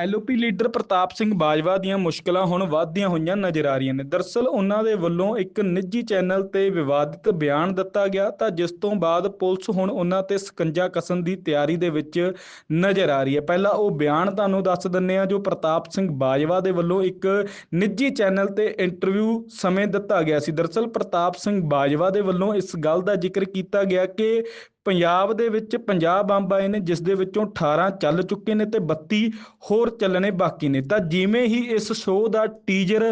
LOP leader Partap Singh Bajwa ਦੀਆਂ ਮੁਸ਼ਕਲਾਂ ਹੁਣ ਵਧਦੀਆਂ ਹੋਈਆਂ ਨਜ਼ਰ ਆ ਰਹੀਆਂ ਨੇ। ਦਰਅਸਲ ਉਹਨਾਂ ਦੇ ਵੱਲੋਂ ਇੱਕ ਨਿੱਜੀ ਚੈਨਲ ਤੇ ਵਿਵਾਦਿਤ ਬਿਆਨ ਦਿੱਤਾ ਗਿਆ ਤਾਂ ਜਿਸ ਤੋਂ ਬਾਅਦ ਪੁਲਿਸ ਹੁਣ ਉਹਨਾਂ ਤੇ ਸਕੰਜਾ ਕਸਣ ਦੀ ਤਿਆਰੀ ਦੇ ਵਿੱਚ ਨਜ਼ਰ ਆ ਰਹੀ ਹੈ। ਪਹਿਲਾਂ ਉਹ ਬਿਆਨ ਤੁਹਾਨੂੰ ਦੱਸ ਦਿੰਨੇ ਆ ਜੋ ਪ੍ਰਤਾਪ ਸਿੰਘ ਬਾਜਵਾ ਦੇ ਵੱਲੋਂ ਇੱਕ ਨਿੱਜੀ ਚੈਨਲ ਤੇ ਇੰਟਰਵਿਊ ਸਮੇਂ ਦਿੱਤਾ ਗਿਆ ਸੀ। ਦਰਅਸਲ ਪ੍ਰਤਾਪ ਸਿੰਘ ਬਾਜਵਾ ਦੇ ਵੱਲੋਂ ਇਸ ਗੱਲ ਦਾ ਜ਼ਿਕਰ ਕੀਤਾ ਗਿਆ ਕਿ ਪੰਜਾਬ ਦੇ ਵਿੱਚ 50 ਬੰਬ ਆਏ ਨੇ, ਜਿਸ ਦੇ ਵਿੱਚੋਂ 18 ਚੱਲ ਚੁੱਕੇ ਨੇ ਤੇ 32 ਹੋਰ ਚੱਲਣੇ ਬਾਕੀ ਨੇ। ਤਾਂ ਜਿਵੇਂ ਹੀ ਇਸ ਸ਼ੋਅ ਦਾ ਟੀਜ਼ਰ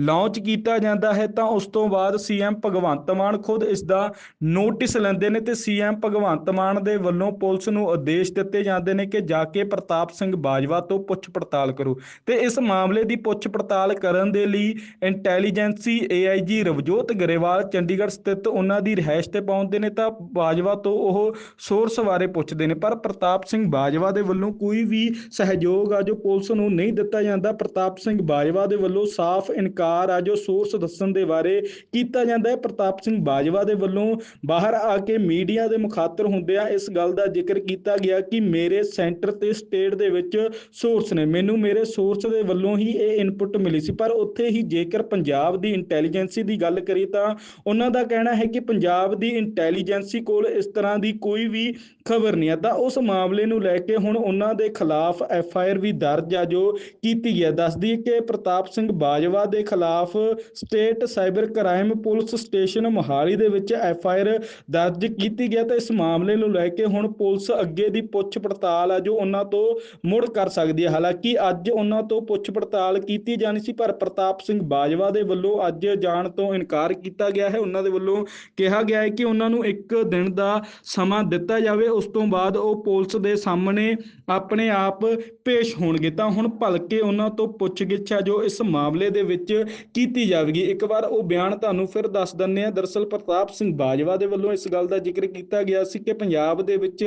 ਲਾਂਚ ਕੀਤਾ ਜਾਂਦਾ ਹੈ, ਤਾਂ ਉਸ ਤੋਂ ਬਾਅਦ ਸੀਐਮ ਭਗਵੰਤ ਮਾਨ ਖੁਦ ਇਸ ਦਾ ਨੋਟਿਸ ਲੈਂਦੇ ਨੇ ਤੇ ਸੀਐਮ ਭਗਵੰਤ ਮਾਨ ਦੇ ਵੱਲੋਂ ਪੁਲਿਸ ਨੂੰ ਆਦੇਸ਼ ਦਿੱਤੇ ਜਾਂਦੇ ਨੇ ਕਿ ਜਾ ਕੇ ਪ੍ਰਤਾਪ ਸਿੰਘ ਬਾਜਵਾ ਤੋਂ ਪੁੱਛ ਪੜਤਾਲ ਕਰੋ। ਤੇ ਇਸ ਮਾਮਲੇ ਦੀ ਪੁੱਛ ਪੜਤਾਲ ਕਰਨ ਦੇ ਲਈ ਇੰਟੈਲੀਜੈਂਸੀ ਏਆਈਜੀ ਰਵਜੋਤ ਗਰੇਵਾਲ ਚੰਡੀਗੜ੍ਹ ਸਥਿਤ ਉਹਨਾਂ ਦੀ ਰਿਹਾਇਸ਼ ਤੇ ਪਹੁੰਚਦੇ ਨੇ, ਤਾਂ ਬਾਜਵਾ ਤੋਂ ਉਹ ਸੋਰਸ ਬਾਰੇ ਪੁੱਛਦੇ ਨੇ, ਪਰ ਪ੍ਰਤਾਪ ਸਿੰਘ ਬਾਜਵਾ ਦੇ ਵੱਲੋਂ ਕੋਈ ਵੀ ਸਹਿਯੋਗ ਆ ਜੋ ਪੁਲਿਸ ਨੂੰ ਨਹੀਂ ਦਿੱਤਾ ਜਾਂਦਾ, ਪ੍ਰਤਾਪ ਸਿੰਘ ਬਾਜਵਾ ਦੇ ਵੱਲੋਂ ਸਾਫ਼ ਇਨਕਾਰ ਆ ਜੋ ਸੋਰਸ ਦੱਸਣ ਦੇ ਬਾਰੇ ਕੀਤਾ ਜਾਂਦਾ ਹੈ। ਪ੍ਰਤਾਪ ਸਿੰਘ ਬਾਜਵਾ ਦੇ ਵੱਲੋਂ ਬਾਹਰ ਆ ਕੇ ਮੀਡੀਆ ਦੇ ਮੁਖਾਤਰ ਹੁੰਦਿਆਂ ਇਸ ਗੱਲ ਦਾ ਜ਼ਿਕਰ ਕੀਤਾ ਗਿਆ ਕਿ ਮੇਰੇ ਸੈਂਟਰ ਤੇ ਸਟੇਟ ਦੇ ਵਿੱਚ ਸੋਰਸ ਨੇ। ਮੈਨੂੰ ਮੇਰੇ ਸੋਰਸ ਦੇ ਵੱਲੋਂ ਹੀ ਇਹ ਇਨਪੁਟ ਮਿਲੀ ਸੀ, ਪਰ ਉੱਥੇ ਹੀ ਜੇਕਰ ਪੰਜਾਬ ਦੀ ਇੰਟੈਲੀਜੈਂਸੀ ਦੀ ਗੱਲ ਕਰੀ ਤਾਂ ਉਹਨਾਂ ਦਾ ਕਹਿਣਾ ਹੈ ਕਿ ਪੰਜਾਬ ਦੀ ਇੰਟੈਲੀਜੈਂਸੀ ਕੋਲ ਇਸ ਤਰ੍ਹਾਂ ਦੀ ਕੋਈ ਵੀ ਖਬਰ ਨਹੀਂ ਹੈ ਤਾਂ ਉਸ ਮਾਮਲੇ ਨੂੰ ਲੈ ਕੇ ਹੁਣ ਉਹਨਾਂ ਦੇ ਖਿਲਾਫ ਐਫ ਆਈ ਆਰ ਵੀ ਦਰਜ ਆ, ਜੋ ਕੀਤੀ ਹੈ ਦੱਸਦੀ ਹੈ ਕਿ ਪ੍ਰਤਾਪ ਸਿੰਘ ਬਾਜਵਾ ਦੇ ਖਿਲਾਫ state cyber crime police station Mohali ਦੇ ਵਿੱਚ ਐਫ ਆਈ ਆਰ ਦਰਜ ਕੀਤੀ ਗਿਆ ਤਾਂ ਇਸ ਮਾਮਲੇ ਨੂੰ ਲੈ ਕੇ ਹੁਣ ਪੁਲਿਸ ਅੱਗੇ ਦੀ ਪੁੱਛ ਪੜਤਾਲ ਆ, ਜੋ ਉਹਨਾਂ ਤੋਂ ਮੁੜ ਕਰ ਸਕਦੀ ਹੈ ਹਾਲਾਂਕਿ ਅੱਜ ਉਹਨਾਂ ਤੋਂ ਪੁੱਛ ਪੜਤਾਲ ਕੀਤੀ ਜਾਣੀ ਸੀ, ਪਰ ਪ੍ਰਤਾਪ ਸਿੰਘ ਬਾਜਵਾ ਦੇ ਵੱਲੋਂ ਅੱਜ ਜਾਣ ਤੋਂ ਇਨਕਾਰ ਕੀਤਾ ਗਿਆ ਹੈ। ਉਹਨਾਂ ਦੇ ਵੱਲੋਂ ਕਿਹਾ ਗਿਆ ਹੈ ਕਿ ਉਹਨਾਂ ਨੂੰ ਇੱਕ ਦਿਨ ਦਾ ਸਮਾਂ ਦਿੱਤਾ ਜਾਵੇ, ਉਸ ਤੋਂ ਬਾਅਦ ਉਹ ਪੁਲਿਸ ਦੇ ਸਾਹਮਣੇ ਆਪਣੇ ਆਪ ਪੇਸ਼ ਹੋਣਗੇ। ਤਾਂ ਹੁਣ ਭਲਕੇ ਉਹਨਾਂ ਤੋਂ ਪੁੱਛਗਿੱਛ ਆ ਜੋ ਇਸ ਮਾਮਲੇ ਦੇ ਵਿੱਚ ਕੀਤੀ ਜਾਵੇਗੀ। ਇੱਕ ਵਾਰ ਉਹ ਬਿਆਨ ਤੁਹਾਨੂੰ ਫਿਰ ਦੱਸ ਦਿੰਨੇ ਆ। ਦਰਅਸਲ ਪ੍ਰਤਾਪ ਸਿੰਘ ਬਾਜਵਾ ਦੇ ਵੱਲੋਂ ਇਸ ਗੱਲ ਦਾ ਜ਼ਿਕਰ ਕੀਤਾ ਗਿਆ ਸੀ ਕਿ ਪੰਜਾਬ ਦੇ ਵਿੱਚ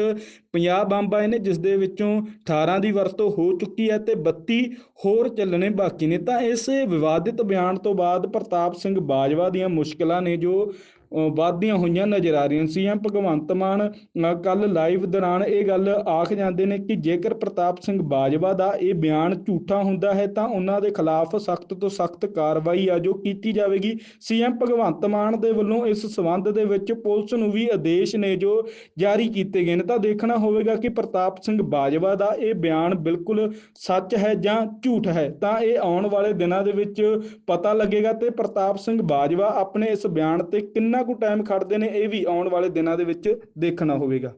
50 ਬੰਬ ਆਏ ਨੇ, ਜਿਸ ਦੇ ਵਿੱਚੋਂ 18 ਦੀ ਵਰਤੋਂ ਹੋ ਚੁੱਕੀ ਹੈ ਤੇ 32 ਹੋਰ ਚੱਲਣੇ ਬਾਕੀ ਨੇ। ਤਾਂ ਇਸ ਵਿਵਾਦਿਤ ਬਿਆਨ ਤੋਂ ਬਾਅਦ ਪ੍ਰਤਾਪ ਸਿੰਘ ਬਾਜਵਾ ਦੀਆਂ ਮੁਸ਼ਕਲਾਂ ਨੇ ਜੋ ਅ, ਵੱਧਦੀਆਂ ਹੋਈਆਂ ਨਜ਼ਰ ਆ ਰਹੀਆਂ ਸੀ ਭਗਵੰਤ ਮਾਨ ਕੱਲ ਲਾਈਵ ਦੌਰਾਨ ਇਹ ਗੱਲ ਆਖ ਜਾਂਦੇ ਨੇ ਕਿ ਜੇਕਰ ਪ੍ਰਤਾਪ ਸਿੰਘ ਬਾਜਵਾ ਦਾ ਇਹ ਬਿਆਨ ਝੂਠਾ ਹੁੰਦਾ ਹੈ ਤਾਂ ਉਹਨਾਂ ਦੇ ਖਿਲਾਫ ਸਖਤ ਤੋਂ ਸਖਤ ਕਾਰਵਾਈ ਆ ਜੋ ਕੀਤੀ ਜਾਵੇਗੀ। ਸੀਐਮ ਭਗਵੰਤ ਮਾਨ ਦੇ ਵੱਲੋਂ ਇਸ ਸਬੰਧ ਦੇ ਵਿੱਚ ਪੁਲਿਸ ਨੂੰ ਵੀ ਆਦੇਸ਼ ਨੇ ਜੋ ਜਾਰੀ ਕੀਤੇ ਗਏ ਨੇ ਤਾਂ ਦੇਖਣਾ ਹੋਵੇਗਾ ਕਿ ਪ੍ਰਤਾਪ ਸਿੰਘ ਬਾਜਵਾ ਦਾ ਇਹ ਬਿਆਨ ਬਿਲਕੁਲ ਸੱਚ ਹੈ ਜਾਂ ਝੂਠ ਹੈ। ਤਾਂ ਇਹ ਆਉਣ ਵਾਲੇ ਦਿਨਾਂ ਦੇ ਵਿੱਚ ਪਤਾ ਲੱਗੇਗਾ ਤੇ ਪ੍ਰਤਾਪ ਸਿੰਘ ਬਾਜਵਾ ਆਪਣੇ ਇਸ ਬਿਆਨ ਤੇ ਕਿੰਨਾ ਕਿੰਨਾ ਕੁ ਟਾਈਮ ਖੜਦੇ ਨੇ ਇਹ ਵੀ ਆਉਣ ਵਾਲੇ ਦਿਨਾਂ ਦੇ ਵਿੱਚ ਦੇਖਣਾ ਹੋਵੇਗਾ।